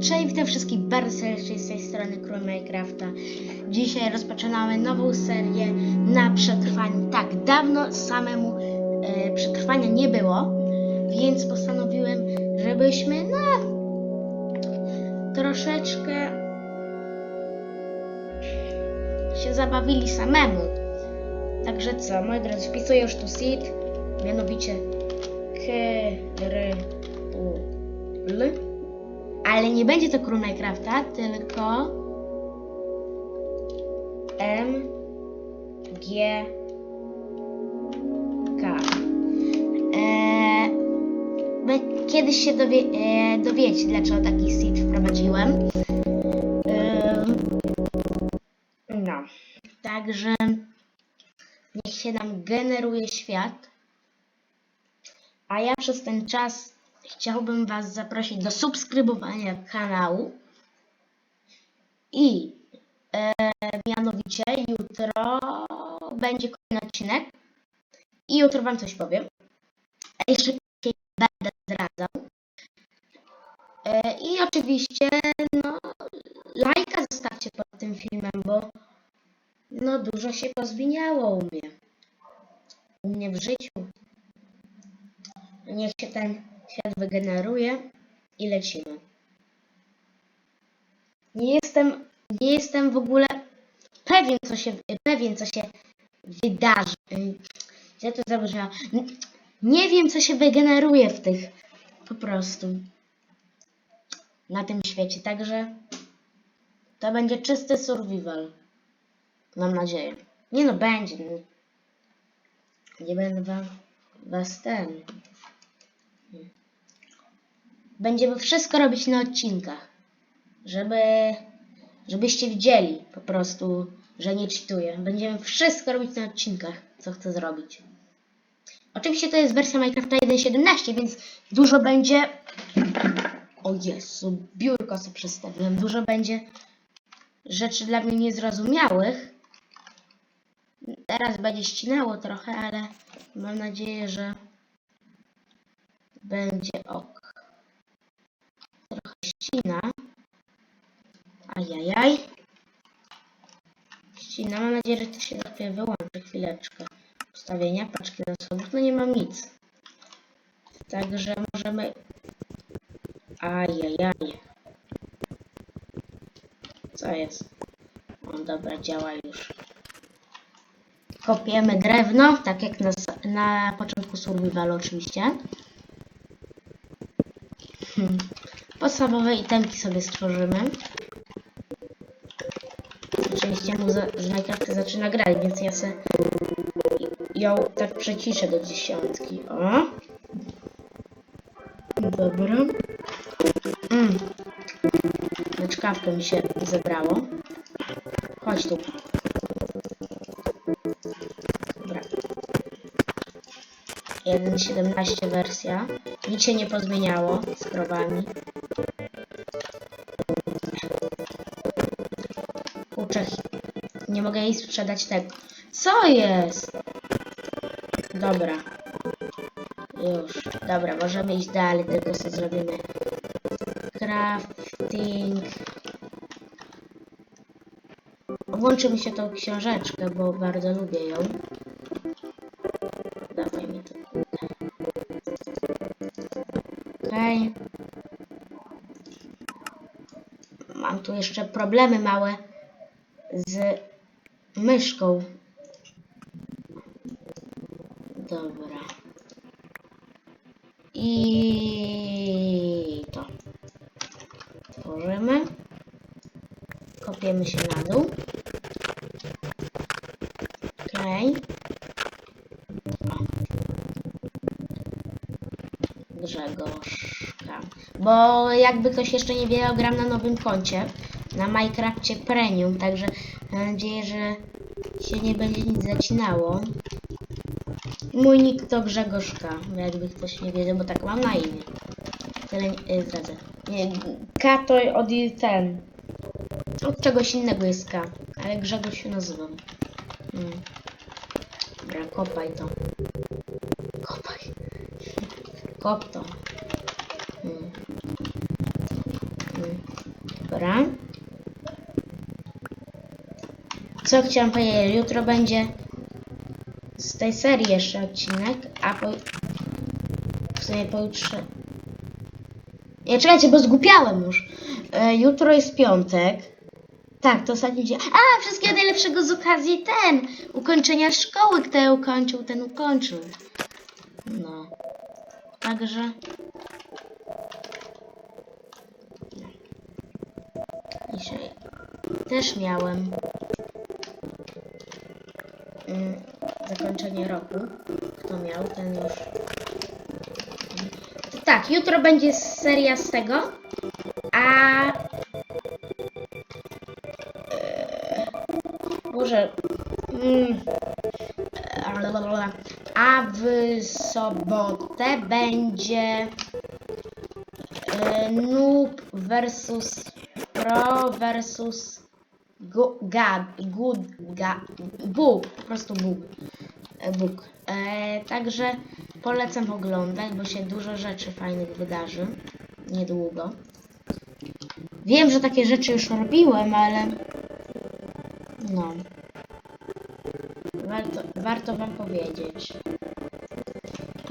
Cześć, witam wszystkich bardzo serdecznie z tej strony Król Minecrafta. Dzisiaj rozpoczynamy nową serię na przetrwaniu. Tak, dawno samemu e, przetrwania nie było, więc postanowiłem, żebyśmy no troszeczkę się zabawili samemu. Także co, moi drodzy, wpisuję już tu seed, mianowicie L. Ale nie będzie to król Minecrafta, tylko M G K. Eee, wy kiedyś się dowie, e, dowiecie, dlaczego taki seed wprowadziłem. Em, no, także niech się nam generuje świat. A ja przez ten czas chciałbym Was zaprosić do subskrybowania kanału. I e, mianowicie jutro będzie kolejny odcinek. I jutro Wam coś powiem. A jeszcze będę zdradzał. E, I oczywiście, no, lajka zostawcie pod tym filmem, bo no dużo się pozmieniało u mnie. U mnie w życiu. Niech się ten świat wygeneruje i lecimy. Nie jestem, nie jestem w ogóle pewien, co się, pewien, co się wydarzy. Źle to zabrzmiało. Nie wiem, co się wygeneruje w tych, po prostu, na tym świecie. Także to będzie czysty survival. Mam nadzieję. Nie no, będzie. Nie będę was ten. Będziemy wszystko robić na odcinkach. Żeby, żebyście widzieli po prostu, że nie czytuję. Będziemy wszystko robić na odcinkach, co chcę zrobić. Oczywiście to jest wersja Minecrafta 1.17, więc dużo będzie... O Jezu, biurko sobie przestawiłem. Dużo będzie rzeczy dla mnie niezrozumiałych. Teraz będzie ścinało trochę, ale mam nadzieję, że będzie ok. Ścina. Ajajaj. Ścina. Mam nadzieję, że to się chwilę wyłączy. Chwileczkę. Ustawienia, paczki zasobów. No nie mam nic. Także możemy... Ajajaj. Co jest? O, dobra, działa już. Kopiemy drewno, tak jak na, na początku survivalu oczywiście. Hmm. Podstawowe itemki sobie stworzymy. Oczywiście muza z zaczyna grać, więc ja se ją tak przeciszę do dziesiątki. O! Dobra. Mm. Czkawkę mi się zebrało. Chodź tu. Dobra. 1.17 wersja. Nic się nie pozmieniało z krowami. Nie mogę jej sprzedać tego. Co jest? Dobra. Już. Dobra, możemy iść dalej, tylko sobie zrobimy crafting. Włączy mi się tą książeczkę, bo bardzo lubię ją. Dawaj mi to. Okej. Mam tu jeszcze problemy małe z myszką. Dobra. I to. Tworzymy. Kopiemy się na dół. Okej. Grzegorzka. Bo jakby ktoś jeszcze nie wiedział, gram na nowym koncie. Na Minecrafcie Premium, także mam nadzieję, że się nie będzie nic zacinało. Mój nick to Grzegorzka, jakby ktoś nie wiedział, bo tak mam na imię. Tyle nie zdradzę. Nie, K to od ten. Od czegoś innego jest K, ale Grzegorz się nazywam. Hmm. Dobra, kopaj to. Kopaj. Kop to. Hmm. Hmm. Dobra. Co chciałam powiedzieć? Jutro będzie z tej serii jeszcze odcinek, a po... w sumie pojutrze... Nie, czekajcie, bo zgupiałem już. E, jutro jest piątek. Tak, to ostatni dzień. A, wszystkiego najlepszego z okazji ten! Ukończenia szkoły, kto ukończył, ten ukończył. No. Także... Dzisiaj też miałem zakończenie roku. Kto miał, ten już. Tak, jutro będzie seria z tego. A. Eee, Boże. Mm, a w sobotę będzie e, Noob versus Pro versus Gu- Gab, Good, ga, Bóg, po prostu Bóg. E, Bóg. E, także polecam oglądać, bo się dużo rzeczy fajnych wydarzy niedługo. Wiem, że takie rzeczy już robiłem, ale no. Warto, warto wam powiedzieć.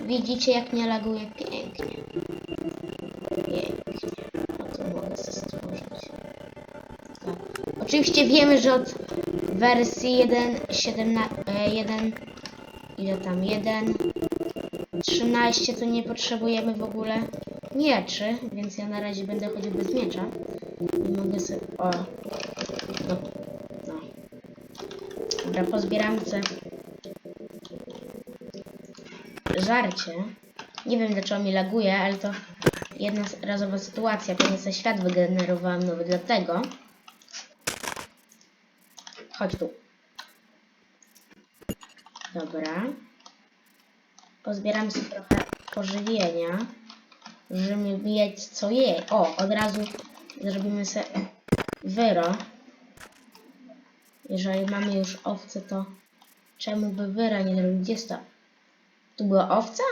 Widzicie, jak nie laguje. Pięknie. Oczywiście wiemy, że od wersji 1.17 1 ile tam 1 13 to nie potrzebujemy w ogóle mieczy, więc ja na razie będę chodził bez miecza. I mogę sobie... O! No. no. Dobra, pozbieram se żarcie. Nie wiem dlaczego mi laguje, ale to jedna razowa sytuacja. Sobie świat wygenerowałam nowy, dlatego. Chodź tu. Dobra. Pozbieram sobie trochę pożywienia, żeby mieć co je. O, od razu zrobimy sobie wyro. Jeżeli mamy już owce, to czemu by wyra nie zrobić? Gdzie to? Tu była owca?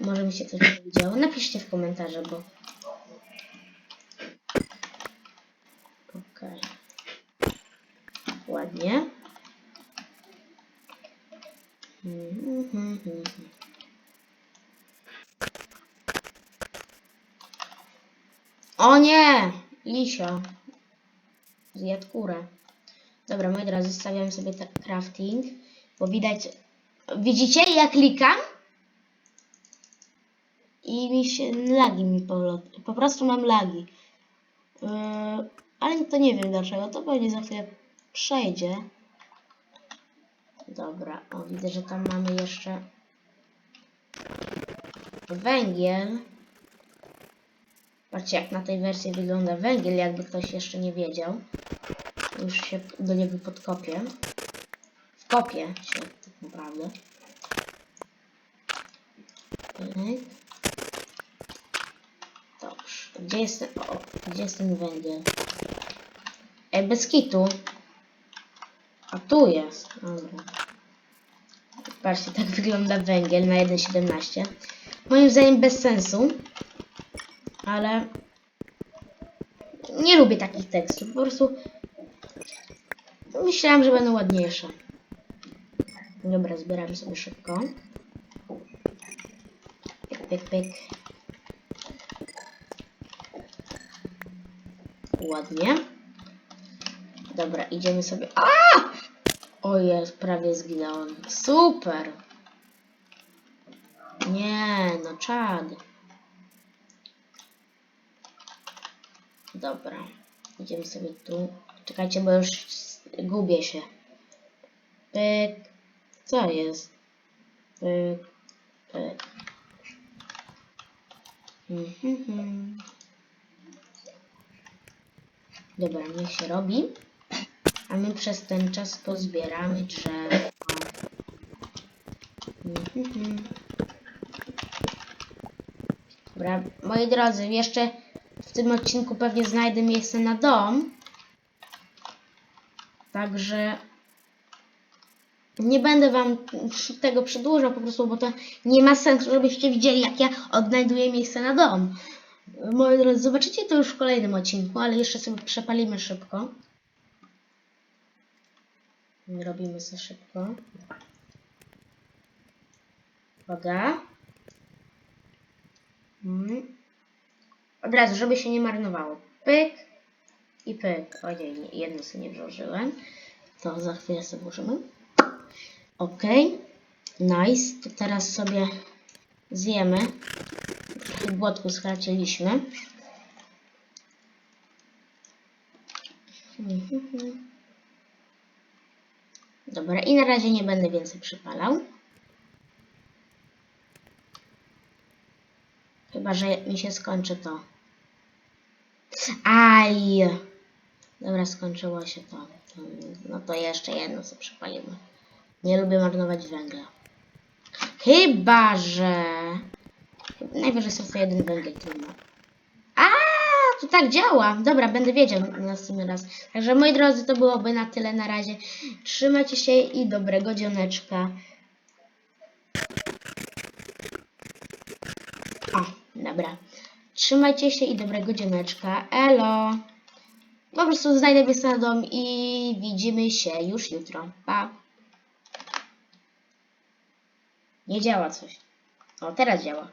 Może mi się coś nie widziało? Napiszcie w komentarzu, bo... Okej. Mhm. O nie! Lisio. Zjadł kurę. Dobra, moi drodzy, stawiam sobie tak crafting, bo widać... Widzicie, jak klikam? I mi się... lagi mi po, po prostu mam lagi. Yy, ale to nie wiem dlaczego, to pewnie za chwilę przejdzie. Dobra, o widzę, że tam mamy jeszcze węgiel. Patrzcie, jak na tej wersji wygląda węgiel, jakby ktoś jeszcze nie wiedział. Już się do niego podkopię. Wkopię się tak naprawdę. Dobrze. Gdzie jest o, gdzie jest ten węgiel? Ej, bez kitu. A tu jest. Dobra. Patrzcie, tak wygląda węgiel na 1.17. Moim zdaniem bez sensu. Ale nie lubię takich tekstów. Po prostu myślałam, że będą ładniejsze. Dobra, zbieramy sobie szybko. Pyk, pyk, pyk. Ładnie. Dobra, idziemy sobie. A! O jest, prawie zginąłem. Super! Nie, no czad. Dobra, idziemy sobie tu. Czekajcie, bo już gubię się. Pyk. Co jest? Pyk, pyk. Mhm. Dobra, niech się robi. A my przez ten czas pozbieramy drzewo. Mhm. Dobra, moi drodzy, jeszcze w tym odcinku pewnie znajdę miejsce na dom. Także nie będę wam tego przedłużał po prostu, bo to nie ma sensu, żebyście widzieli, jak ja odnajduję miejsce na dom. Moi drodzy, zobaczycie to już w kolejnym odcinku, ale jeszcze sobie przepalimy szybko. Robimy to szybko. Uwaga. Mm. Od razu, żeby się nie marnowało. Pyk i pyk. Ojej, nie, jedno sobie nie włożyłem. To za chwilę sobie włożymy. Ok. Nice. To teraz sobie zjemy. Trochę głodku straciliśmy. Mhm. Dobra, i na razie nie będę więcej przypalał. Chyba, że mi się skończy to. Aj! Dobra, skończyło się to. No to jeszcze jedno co przypalimy. Nie lubię marnować węgla. Chyba, że... Najwyżej sobie jeden węgiel trudno. To tak działa. Dobra, będę wiedział następny raz. Także moi drodzy, to byłoby na tyle na razie. Trzymajcie się i dobrego dzioneczka. O, dobra. Trzymajcie się i dobrego dzioneczka. Elo. Po prostu znajdę miejsce na dom i widzimy się już jutro. Pa. Nie działa coś. O, teraz działa.